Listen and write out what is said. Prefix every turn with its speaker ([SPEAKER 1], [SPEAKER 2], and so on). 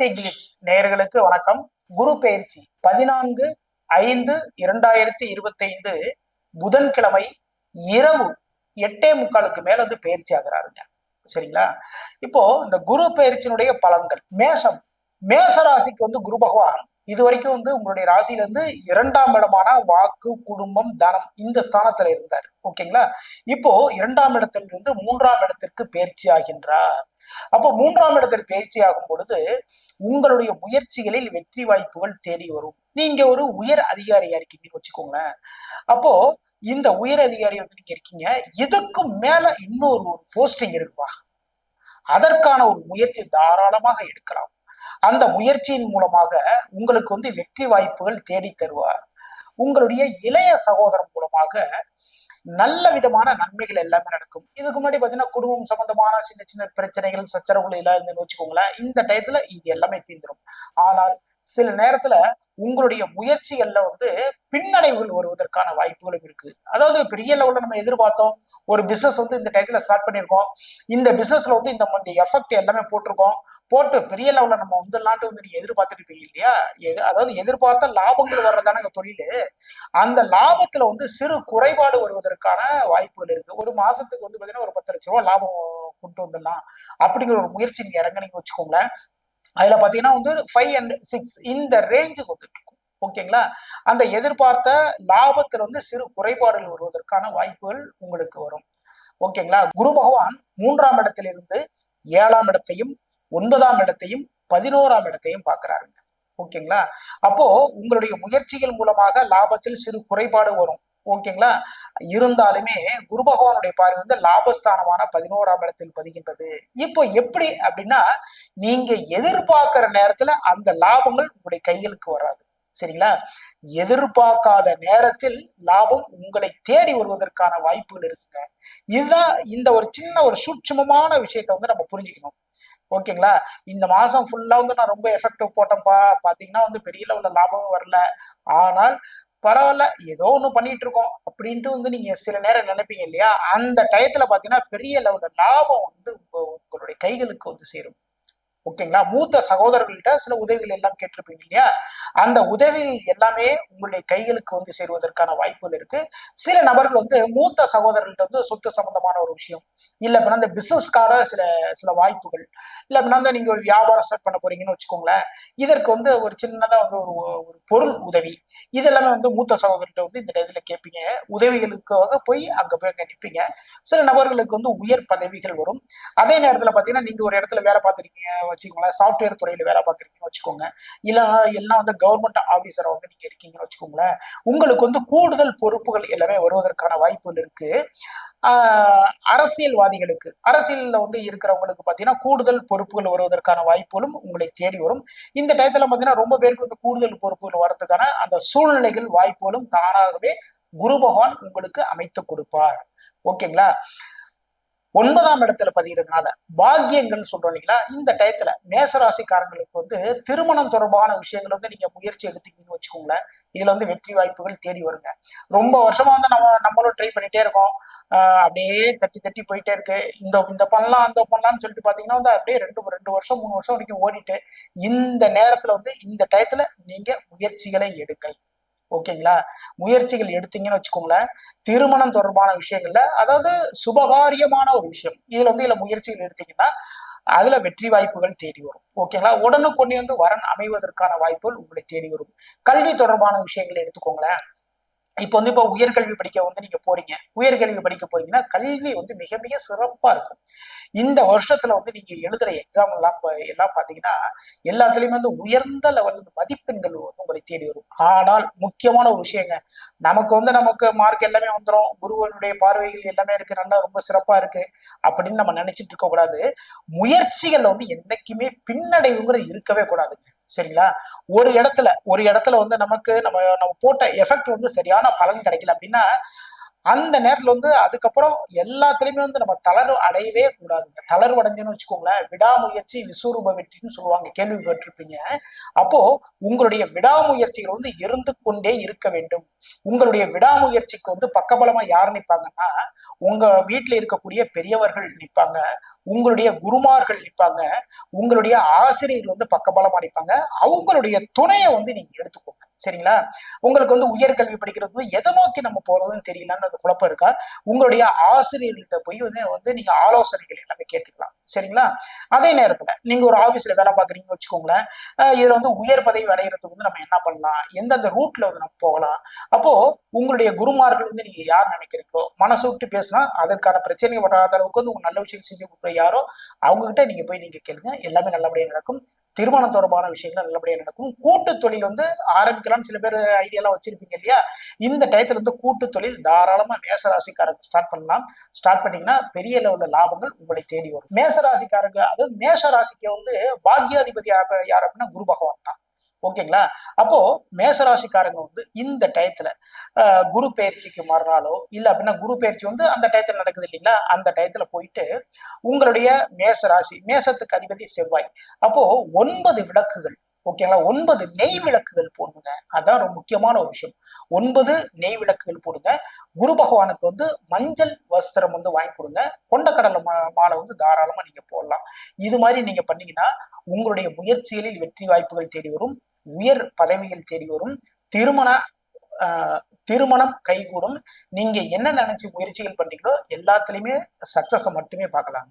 [SPEAKER 1] DH நேயர்களுக்கு வணக்கம். குரு பயிற்சி பதினான்கு ஐந்து இரண்டாயிரத்தி இருபத்தி ஐந்து புதன்கிழமை இரவு எட்டே முக்காலுக்கு மேல வந்து பயிற்சி ஆகிறாருங்க. சரிங்களா? இப்போ இந்த குரு பயிற்சியினுடைய பலன்கள். மேஷம். மேச ராசிக்கு வந்து குரு பகவான் இது வரைக்கும் வந்து உங்களுடைய ராசியில இருந்து இரண்டாம் இடமான வாக்கு குடும்பம் தனம் இந்த ஸ்தானத்துல இருந்தார். ஓகேங்களா? இப்போ இரண்டாம் இடத்திலிருந்து மூன்றாம் இடத்திற்கு பயிற்சி ஆகின்றார். அப்போ மூன்றாம் இடத்திற்கு பயிற்சி ஆகும் பொழுது உங்களுடைய முயற்சிகளில் வெற்றி வாய்ப்புகள் தேடி வரும். நீங்க ஒரு உயர் அதிகாரியா இருக்கீங்கன்னு வச்சுக்கோங்களேன். அப்போ இந்த உயர் அதிகாரி வந்து நீங்க இருக்கீங்க. இதுக்கு மேல இன்னொரு ஒரு போஸ்டிங் இருக்குப்பா அதற்கான ஒரு முயற்சி தாராளமாக எடுக்கலாம். அந்த முயற்சியின் மூலமாக உங்களுக்கு வந்து வெற்றி வாய்ப்புகள் தேடி தருவார். உங்களுடைய இளைய சகோதரன் மூலமாக நல்ல விதமான நன்மைகள் எல்லாமே நடக்கும். இதுக்கு முன்னாடி பாத்தீங்கன்னா குடும்பம் சம்பந்தமான சின்ன சின்ன பிரச்சனைகள் சச்சரவுகள் எல்லாம் இருந்துன்னு வச்சுக்கோங்களேன் இந்த டயத்துல இது எல்லாமே தீர்ந்துடும் ஆனால் சில நேரத்துல உங்களுடைய முயற்சிகள்ல வந்து பின்னடைவுகள் வருவதற்கான வாய்ப்புகளும் இருக்கு. அதாவது பெரிய லெவலில் நம்ம எதிர்பார்த்தோம் ஒரு பிசினஸ் வந்து இந்த டயத்துல ஸ்டார்ட் பண்ணியிருக்கோம். இந்த பிசினஸ்ல வந்து இந்த இந்த எஃபெக்ட் எல்லாமே போட்டிருக்கோம். போட்டு பெரிய லெவலில் நம்ம வந்துடலான்ட்டு வந்து நீங்க எதிர்பார்த்துட்டு இருப்பீங்க இல்லையா? எது அதாவது எதிர்பார்த்த லாபங்கள் வர்றதான தொழில். அந்த லாபத்துல வந்து சிறு குறைபாடு வருவதற்கான வாய்ப்புகள் இருக்கு. ஒரு மாசத்துக்கு வந்து பார்த்தீங்கன்னா ஒரு பத்து லட்ச ரூபா லாபம் கொண்டு வந்துடலாம். அப்படிங்கிற ஒரு முயற்சி நீங்க இறங்குனீங்க வச்சுக்கோங்களேன். அதுல பாத்தீங்கன்னா வந்து ஃபைவ் அண்ட் சிக்ஸ் இந்த ரேஞ்சுக்கு வந்துட்டு இருக்கும் ஓகேங்களா? அந்த எதிர்பார்த்த லாபத்தில் வந்து சிறு குறைபாடுகள் வருவதற்கான வாய்ப்புகள் உங்களுக்கு வரும். ஓகேங்களா? குரு பகவான் மூன்றாம் இடத்திலிருந்து ஏழாம் இடத்தையும் ஒன்பதாம் இடத்தையும் பதினோராம் இடத்தையும் பாக்குறாருங்க ஓகேங்களா? அப்போ உங்களுடைய முயற்சிகள் மூலமாக லாபத்தில் சிறு குறைபாடு வரும். ஓகேங்களா? இருந்தாலுமே குரு பகவானுடைய பார்வை வந்து லாபஸ்தானமான பதினோராம் இடத்தில் பதிகின்றது. இப்போ எப்படி அப்படின்னா நீங்க எதிர்பார்க்கிற நேரத்துல அந்த லாபங்கள் உங்களுடைய கைகளுக்கு வராது. சரிங்களா? எதிர்பார்க்காத நேரத்தில் லாபம் உங்களை தேடி வருவதற்கான வாய்ப்புகள் இருக்குங்க. இதுதான் இந்த ஒரு சின்ன ஒரு சூட்சமமான விஷயத்த வந்து நம்ம புரிஞ்சுக்கணும். ஓகேங்களா? இந்த மாசம் ஃபுல்லா வந்து நான் ரொம்ப எஃபெக்டிவ் போட்டேன்ப்பா. பாத்தீங்கன்னா வந்து பெரிய லெவலில் லாபமும் வரல. ஆனால் பரவாயில்ல ஏதோ ஒன்று பண்ணிட்டு இருக்கோம் அப்படின்ட்டு வந்து நீங்க சில நேரம் நினைப்பீங்க இல்லையா? அந்த டயத்துல பாத்தீங்கன்னா பெரிய லெவல்ல லாபம் வந்து உங்களுடைய கைகளுக்கு வந்து சேரும். ஓகேங்களா? மூத்த சகோதரர்கள்ட்ட சில உதவிகள் எல்லாம் கேட்டிருப்பீங்க இல்லையா? அந்த உதவிகள் எல்லாமே உங்களுடைய கைகளுக்கு வந்து சேருவதற்கான வாய்ப்புகள் இருக்கு. சில நபர்கள் வந்து மூத்த சகோதரர்கள்ட்ட வந்து சொத்து சம்பந்தமான ஒரு விஷயம் இல்ல அப்படின்னா இந்த சில சில வாய்ப்புகள் இல்ல அப்படின்னா நீங்க ஒரு வியாபாரம் ஸ்டார்ட் பண்ண போறீங்கன்னு வச்சுக்கோங்களேன். இதற்கு வந்து ஒரு சின்னதா வந்து ஒரு ஒரு பொருள் உதவி. இதெல்லாமே வந்து மூத்த சகோதரர்கிட்ட வந்து இந்த இதுல கேட்பீங்க. உதவிகளுக்காக போய் அங்க போய் அங்க நிற்பீங்க சில நபர்களுக்கு வந்து உயர் பதவிகள் வரும். அதே நேரத்துல பாத்தீங்கன்னா நீங்க ஒரு இடத்துல வேலை பார்த்துருக்கீங்க வச்சுக்கோங்களேன். சாஃப்ட்வேர் துறையில வேலை பார்க்குறீங்கன்னு வச்சுக்கோங்க. இல்லை எல்லாம் வந்து கவர்மெண்ட் ஆஃபீஸரை வந்து நீங்க இருக்கீங்கன்னு வச்சுக்கோங்களேன். உங்களுக்கு வந்து கூடுதல் பொறுப்புகள் எல்லாமே வருவதற்கான வாய்ப்புகள் இருக்கு. அரசியல்வாதிகளுக்கு அரசியல்ல வந்து இருக்கிறவங்களுக்கு பாத்தீங்கன்னா கூடுதல் பொறுப்புகள் வருவதற்கான வாய்ப்புகளும் உங்களை தேடி வரும். இந்த டயத்துல பாத்தீங்கன்னா ரொம்ப பேருக்கு வந்து கூடுதல் பொறுப்புகள் வரதுக்கான அந்த சூழ்நிலைகள் வாய்ப்புகளும் தானாகவே குரு பகவான் உங்களுக்கு அமைத்து கொடுப்பார். ஓகேங்களா? ஒன்பதாம் இடத்துல பதிகிறதுனால பாக்கியங்கள் சொல்றோம் இல்லைங்களா? இந்த டயத்துல மேசராசிக்காரங்களுக்கு வந்து திருமணம் தொடர்பான விஷயங்கள் வந்து நீங்க முயற்சி எடுத்தீங்கன்னு வச்சுக்கோங்களேன். இதுல வந்து வெற்றி வாய்ப்புகள் தேடி வருங்க. ரொம்ப வருஷமா வந்து நம்ம நம்மளும் ட்ரை பண்ணிட்டே இருக்கோம். அப்படியே தட்டி தட்டி போயிட்டே இருக்கு. இந்த இந்த பண்ணலாம் அந்த பண்ணலாம்னு சொல்லிட்டு பாத்தீங்கன்னா வந்து அப்படியே ரெண்டு ரெண்டு வருஷம் மூணு வருஷம் வரைக்கும் ஓடிட்டு இந்த நேரத்துல வந்து இந்த டயத்துல நீங்க முயற்சிகளை எடுங்கள். ஓகேங்களா? முயற்சிகள் எடுத்தீங்கன்னு வச்சுக்கோங்களேன் திருமணம் தொடர்பான விஷயங்கள்ல அதாவது சுபகாரியமான ஒரு விஷயம். இதுல வந்து இதுல முயற்சிகள் எடுத்தீங்கன்னா அதுல வெற்றி வாய்ப்புகள் தேடி வரும். ஓகேங்களா? உடனுக்குடனே வந்து வரன் அமைவதற்கான வாய்ப்புகள் உங்களை தேடி வரும். கல்வி தொடர்பான விஷயங்களை எடுத்துக்கோங்களேன். இப்போ வந்து இப்போ உயர்கல்வி படிக்க வந்து நீங்க போறீங்க. உயர்கல்வி படிக்க போறீங்கன்னா கல்வி வந்து மிக மிக சிறப்பா இருக்கும். இந்த வருஷத்துல வந்து நீங்க எழுதுற எக்ஸாம் எல்லாம் எல்லாம் பாத்தீங்கன்னா எல்லாத்துலயுமே வந்து உயர்ந்த லெவல் மதிப்பெண்கள் வந்து உங்களை தேடி வரும். ஆனால் முக்கியமான ஒரு விஷயங்க நமக்கு வந்து நமக்கு மார்க் எல்லாமே வந்துடும் குருவனுடைய பார்வைகள் எல்லாமே இருக்கு. நல்லா ரொம்ப சிறப்பா இருக்கு. அப்படின்னு நம்ம நினைச்சிட்டு இருக்க கூடாது முயற்சிகள்ல வந்து என்னைக்குமே பின்னடைவுங்கிறது இருக்கவே கூடாதுங்க. சரிங்களா? ஒரு இடத்துல ஒரு இடத்துல வந்து நமக்கு நம்ம நம்ம போட்ட எஃபெக்ட் வந்து சரியான பலன் கிடைக்கல அப்படின்னா அந்த நேரத்துல வந்து அதுக்கப்புறம் எல்லாத்துலயுமே வந்து நம்ம தளர்வு அடையவே கூடாதுங்க. தளர்வு அடைஞ்சுன்னு வச்சுக்கோங்களேன் விடாமுயற்சி விஸ்வரூப வெற்றின்னு சொல்லுவாங்க. கேள்விப்பட்டிருப்பீங்க. அப்போ உங்களுடைய விடாமுயற்சிகள் வந்து இருந்து கொண்டே இருக்க வேண்டும். உங்களுடைய விடாமுயற்சிக்கு வந்து பக்கபலமா யார் நிற்பாங்கன்னா உங்க வீட்டுல இருக்கக்கூடிய பெரியவர்கள் நிற்பாங்க உங்களுடைய குருமார்கள் நிற்பாங்க உங்களுடைய ஆசிரியர்கள் வந்து பக்கபலமா நிற்பாங்க அவங்களுடைய துணையை வந்து நீங்க எடுத்துக்கோங்க. சரிங்களா? உங்களுக்கு வந்து உயர்கல்வி படிக்கிறது வந்து எதை நோக்கி நம்ம போறதுன்னு தெரியலன்னு அந்த குழப்பம் இருக்கா? உங்களுடைய ஆசிரியர்கிட்ட போய் வந்து வந்து நீங்க ஆலோசனைகள் எல்லாமே கேட்டுக்கலாம். சரிங்களா? அதே நேரத்துல நீங்க ஒரு ஆபீஸ்ல வேலை பார்க்குறீங்கன்னு வச்சுக்கோங்களேன் இதுல வந்து உயர் பதவி அடைகிறதுக்கு வந்து நம்ம என்ன பண்ணலாம்? எந்தெந்த ரூட்ல வந்து நம்ம போகலாம்? அப்போ உங்களுடைய குருமார்கள் வந்து நீங்க யார் நினைக்கிறீங்களோ மனசு விட்டு பேசினா அதற்கான பிரச்சனை வராத அளவுக்கு வந்து உங்க நல்ல விஷயம் செஞ்சு கொடுக்குற யாரோ அவங்க கிட்ட நீங்க போய் நீங்க கேளுங்க. எல்லாமே நல்லபடியாக நடக்கும். திருமணம் தொடர்பான விஷயங்கள் நல்லபடியாக நடக்கும். கூட்டு தொழில் வந்து ஆரம்பிக்கலாம்னு சில பேர் ஐடியாலாம் வச்சிருப்பீங்க இல்லையா? இந்த டயத்துல வந்து கூட்டு தொழில் தாராளமா மேசராசிக்காரங்க ஸ்டார்ட் பண்ணலாம். ஸ்டார்ட் பண்ணீங்கன்னா பெரிய லெவல்ல லாபங்கள் உங்களை தேடி வரும். மேசராசிக்காரங்க அதாவது மேசராசிக்கு வந்து பாக்யாதிபதி யார் யார் அப்படின்னா குரு பகவான் தான். ஓகேங்களா அப்போ மேசராசிக்காரங்க வந்து இந்த டயத்துல குரு பயிற்சிக்கு மறுநாளோ இல்ல அப்படின்னா குரு பயிற்சி வந்து அந்த டயத்துல நடக்குது இல்லைங்களா? அந்த டயத்துல போயிட்டு உங்களுடைய மேச ராசி மேசத்துக்கு அதிபதி செவ்வாய். அப்போ ஒன்பது விளக்குகள் ஓகேங்களா ஒன்பது நெய் விளக்குகள் போடுங்க. அதான் ரொம்ப முக்கியமான ஒரு விஷயம். ஒன்பது நெய் விளக்குகள் போடுங்க. குரு பகவானுக்கு வந்து மஞ்சள் வஸ்திரம் வந்து வாங்கி கொடுங்க. கொண்டக்கடலை மா மாலை வந்து தாராளமா நீங்க போடலாம். இது மாதிரி நீங்க பண்ணீங்கன்னா உங்களுடைய முயற்சிகளில் வெற்றி வாய்ப்புகள் தேடி வரும். உயர் பதவிகள் தேடி வரும். திருமண ஆஹ், திருமணம் கைகூடும். நீங்க என்ன நினைச்சு முயற்சிகள் பண்றீங்களோ எல்லாத்துலயுமே சக்சஸை மட்டுமே பார்க்கலாம்.